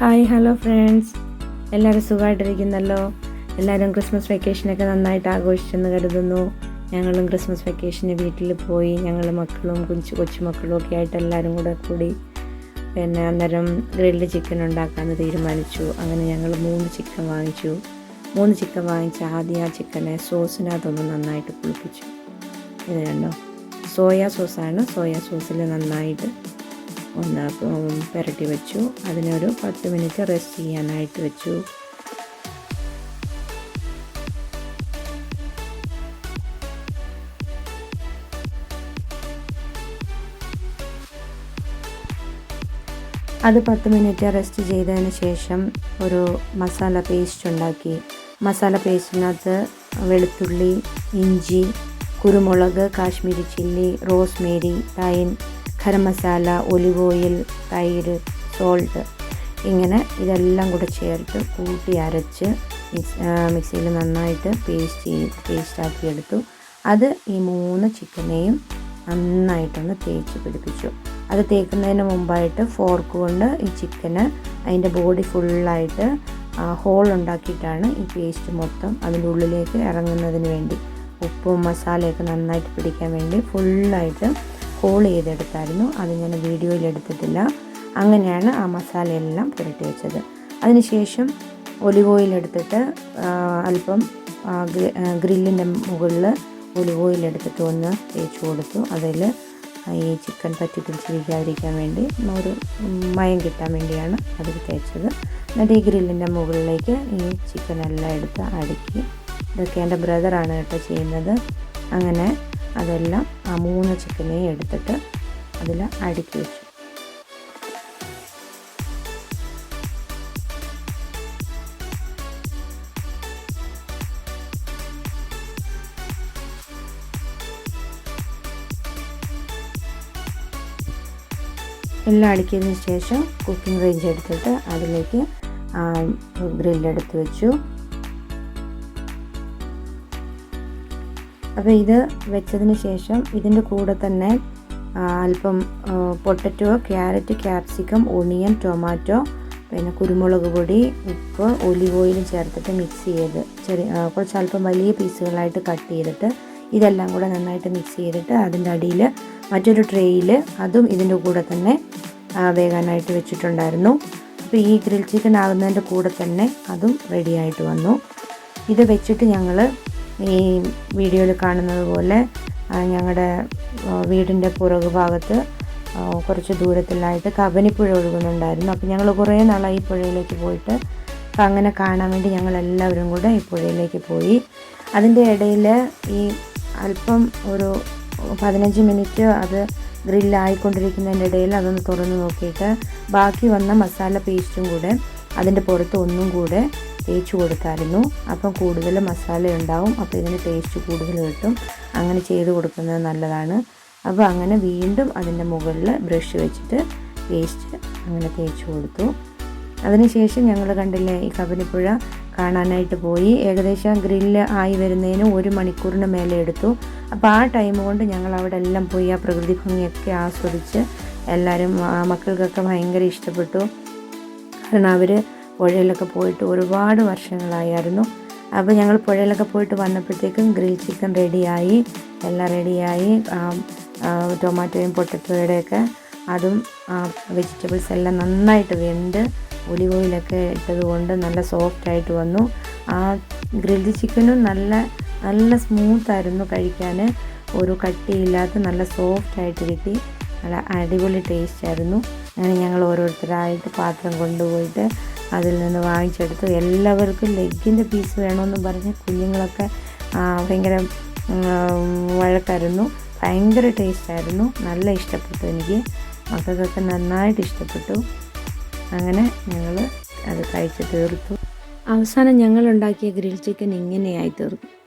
Hi hello friends. എല്ലാവരും സുഖമായിട്ടിരിക്കുന്നല്ലോ? എല്ലാവരും Christmas വെക്കേഷനൊക്കെ നന്നായിട്ട് ആഘോഷിച്ചെന്ന് കരുതുന്നു. ഞങ്ങളും ക്രിസ്മസ് വെക്കേഷന് വീട്ടിൽ പോയി ഞങ്ങൾ മക്കളും കുഞ്ചു കൊച്ചുമക്കളും ഒക്കെ ആയിട്ട് എല്ലാവരും കൂടെ കൂടി പിന്നെ അന്നേരം ഗ്രിൽഡ് ചിക്കൻ ഉണ്ടാക്കാമെന്ന് തീരുമാനിച്ചു. അങ്ങനെ ഞങ്ങൾ മൂന്ന് ചിക്കൻ വാങ്ങിച്ചു. മൂന്ന് ചിക്കൻ വാങ്ങിച്ച് ആദ്യം ആ ചിക്കനെ സോസിനകത്തൊന്ന് നന്നായിട്ട് കുളിപ്പിച്ചു. ഇത് സോയാ സോസാണ്. സോയാ സോസിൽ നന്നായിട്ട് ഒന്ന് പുരട്ടി വെച്ചു. അതിനൊരു പത്ത് മിനിറ്റ് റെസ്റ്റ് ചെയ്യാനായിട്ട് വെച്ചു. അത് പത്ത് മിനിറ്റ് റെസ്റ്റ് ചെയ്തതിന് ശേഷം ഒരു മസാല പേസ്റ്റ് ഉണ്ടാക്കി. മസാല പേസ്റ്റിനകത്ത് വെളുത്തുള്ളി ഇഞ്ചി കുരുമുളക് Kashmiri chilli rosemary thyme garam masala olive oil തൈര് സോൾട്ട് ഇങ്ങനെ ഇതെല്ലാം കൂടെ ചേർത്ത് കൂട്ടി അരച്ച് മിക്സ് മിക്സിയിൽ നന്നായിട്ട് പേസ്റ്റ് ചെയ്ത് പേസ്റ്റാക്കി എടുത്തു. അത് ഈ മൂന്ന് ചിക്കനെയും നന്നായിട്ടൊന്ന് തേച്ച് പിടിപ്പിച്ചു. അത് തേക്കുന്നതിന് മുമ്പായിട്ട് ഫോർക്ക് കൊണ്ട് ഈ ചിക്കന് അതിന്റെ ബോഡി ഫുള്ളായിട്ട് ഹോൾ ഉണ്ടാക്കിയിട്ടാണ് ഈ പേസ്റ്റ് മൊത്തം അതിന്റെ ഉള്ളിലേക്ക് ഇറങ്ങുന്നതിന് വേണ്ടി. ഉപ്പും മസാലയൊക്കെ നന്നായിട്ട് പിടിക്കാൻ വേണ്ടി ഫുള്ളായിട്ട് ഹോൾ ചെയ്തെടുത്തായിരുന്നു. അത് ഞാൻ വീഡിയോയിൽ എടുത്തിട്ടില്ല. അങ്ങനെയാണ് ആ മസാലയെല്ലാം പുരട്ടി വെച്ചത്. അതിനുശേഷം ഒലിവ് ഓയിൽ എടുത്തിട്ട് അല്പം ഗ്രില്ലിന്റെ മുകളിൽ ഒലിവ് ഓയിൽ എടുത്തിട്ട് ഒന്ന് തേച്ച് കൊടുത്തു. അതിൽ ഈ ചിക്കൻ പറ്റി പിടിച്ചിരിക്കാതിരിക്കാൻ വേണ്ടി ഒരു മയം കിട്ടാൻ വേണ്ടിയാണ് അത് തേച്ചത്. എന്നിട്ട് ഈ ഗ്രില്ലിന്റെ മുകളിലേക്ക് ഈ ചിക്കനെല്ലാം എടുത്ത് അടുക്കി. ഇതൊക്കെ എന്റെ ബ്രദറാണ് കേട്ടോ ചെയ്യുന്നത്. അങ്ങനെ അതെല്ലാം ആ മൂന്ന് ചിക്കനെയും എടുത്തിട്ട് അതിൽ അടുക്കി വെച്ചു. എല്ലാം അടുക്കിയതിന് ശേഷം കുക്കിംഗ് റേഞ്ച് എടുത്തിട്ട് അതിലേക്ക് ഗ്രില്ലെടുത്ത് വെച്ചു. അപ്പോൾ ഇത് വെച്ചതിന് ശേഷം ഇതിന്റെ കൂടെ തന്നെ അല്പം potato carrot capsicum onion tomato പിന്നെ കുരുമുളക് പൊടി ഉപ്പ് ഒലിവ് ഓയിലും ചേർത്തിട്ട് മിക്സ് ചെയ്ത് ചെറിയ കുറച്ച് അല്പം വലിയ പീസുകളായിട്ട് കട്ട് ചെയ്തിട്ട് ഇതെല്ലാം കൂടെ നന്നായിട്ട് മിക്സ് ചെയ്തിട്ട് അതിന്റെ അടിയിൽ മറ്റൊരു ട്രേയിൽ അതും ഇതിന്റെ കൂടെ തന്നെ വേകാനായിട്ട് വെച്ചിട്ടുണ്ടായിരുന്നു. അപ്പോൾ ഈ ഗ്രിൽ ചിക്കൻ ആകുന്നതിന്റെ കൂടെ തന്നെ അതും റെഡിയായിട്ട് വന്നു. ഇത് വെച്ചിട്ട് ഞങ്ങൾ ഈ വീഡിയോയിൽ കാണുന്നത് പോലെ ഞങ്ങളുടെ വീടിന്റെ പുറകു ഭാഗത്ത് കുറച്ച് ദൂരത്തിലായിട്ട് കബനിപ്പുഴ ഒഴുകുന്നുണ്ടായിരുന്നു. അപ്പോൾ ഞങ്ങൾ കുറേ നാളായി ഈ പുഴയിലേക്ക് പോയിട്ട് അപ്പോൾ അങ്ങനെ കാണാൻ വേണ്ടി ഞങ്ങൾ എല്ലാവരും കൂടെ ഈ പുഴയിലേക്ക് പോയി. അതിന്റെ ഇടയിൽ ഈ അല്പം ഒരു പതിനഞ്ച് മിനിറ്റ് അത് ഗ്രില്ലായിക്കൊണ്ടിരിക്കുന്നതിന്റെ ഇടയിൽ അതൊന്ന് തുറന്ന് നോക്കിയിട്ട് ബാക്കി വന്ന മസാല പേസ്റ്റും കൂടെ അതിന്റെ പുറത്ത് ഒന്നും കൂടെ തേച്ച് കൊടുത്തായിരുന്നു. അപ്പം കൂടുതൽ മസാല ഉണ്ടാവും. അപ്പോൾ ഇതിന് ടേസ്റ്റ് കൂടുതൽ കിട്ടും. അങ്ങനെ ചെയ്ത് കൊടുക്കുന്നത് നല്ലതാണ്. അപ്പോൾ അങ്ങനെ വീണ്ടും അതിന്റെ മുകളിൽ ബ്രഷ് വെച്ചിട്ട് പേസ്റ്റ് അങ്ങനെ തേച്ച് കൊടുത്തു. അതിനുശേഷം ഞങ്ങൾ കണ്ടില്ലേ ഈ കബനിപ്പുഴ കാണാനായിട്ട് പോയി. ഏകദേശം ഗ്രില്ല് ആയി വരുന്നതിന് ഒരു മണിക്കൂറിന് മേലെ എടുത്തു. അപ്പോൾ ആ ടൈം കൊണ്ട് ഞങ്ങൾ അവിടെ എല്ലാം പോയി. ആ പ്രകൃതി ഭംഗിയൊക്കെ ആസ്വദിച്ച് എല്ലാവരും മക്കൾക്കൊക്കെ ഭയങ്കര ഇഷ്ടപ്പെട്ടു. കാരണം അവർ പുഴയിലൊക്കെ പോയിട്ട് ഒരുപാട് വർഷങ്ങളായിരുന്നു. അപ്പോൾ ഞങ്ങൾ പുഴയിലൊക്കെ പോയിട്ട് വന്നപ്പോഴത്തേക്കും ഗ്രിൽ ചിക്കൻ റെഡിയായി. എല്ലാം റെഡിയായി. ടൊമാറ്റോയും പൊട്ടറ്റോയുടെയൊക്കെ അതും വെജിറ്റബിൾസ് എല്ലാം നന്നായിട്ട് വെന്ത് ഒലിവ് ഓയിലൊക്കെ ഇട്ടതുകൊണ്ട് നല്ല സോഫ്റ്റായിട്ട് വന്നു. ആ ഗ്രിൽഡ് ചിക്കനും നല്ല നല്ല സ്മൂത്തായിരുന്നു കഴിക്കാൻ. ഒരു കട്ടിയില്ലാത്ത നല്ല സോഫ്റ്റായിട്ട് കിട്ടി നല്ല അടിപൊളി ടേസ്റ്റ് ആയിരുന്നു അങ്ങനെ ഞങ്ങൾ ഓരോരുത്തരായിട്ട് പാത്രം കൊണ്ടുപോയിട്ട് അതിൽ നിന്ന് വാങ്ങിച്ചെടുത്തു. എല്ലാവർക്കും ലെഗിന്റെ പീസ് വേണമെന്ന് പറഞ്ഞ് കുഞ്ഞുങ്ങളൊക്കെ ഭയങ്കര വഴക്കായിരുന്നു. ഭയങ്കര ടേസ്റ്റായിരുന്നു നല്ല ഇഷ്ടപ്പെട്ടു എനിക്ക്. മക്കൾക്കൊക്കെ നന്നായിട്ട് ഇഷ്ടപ്പെട്ടു. അങ്ങനെ ഞങ്ങൾ അത് കഴിച്ച് തീർത്തു. അവസാനം ഞങ്ങളുണ്ടാക്കിയ ഗ്രിൽ ചിക്കൻ ഇങ്ങനെയായി തീർന്നു.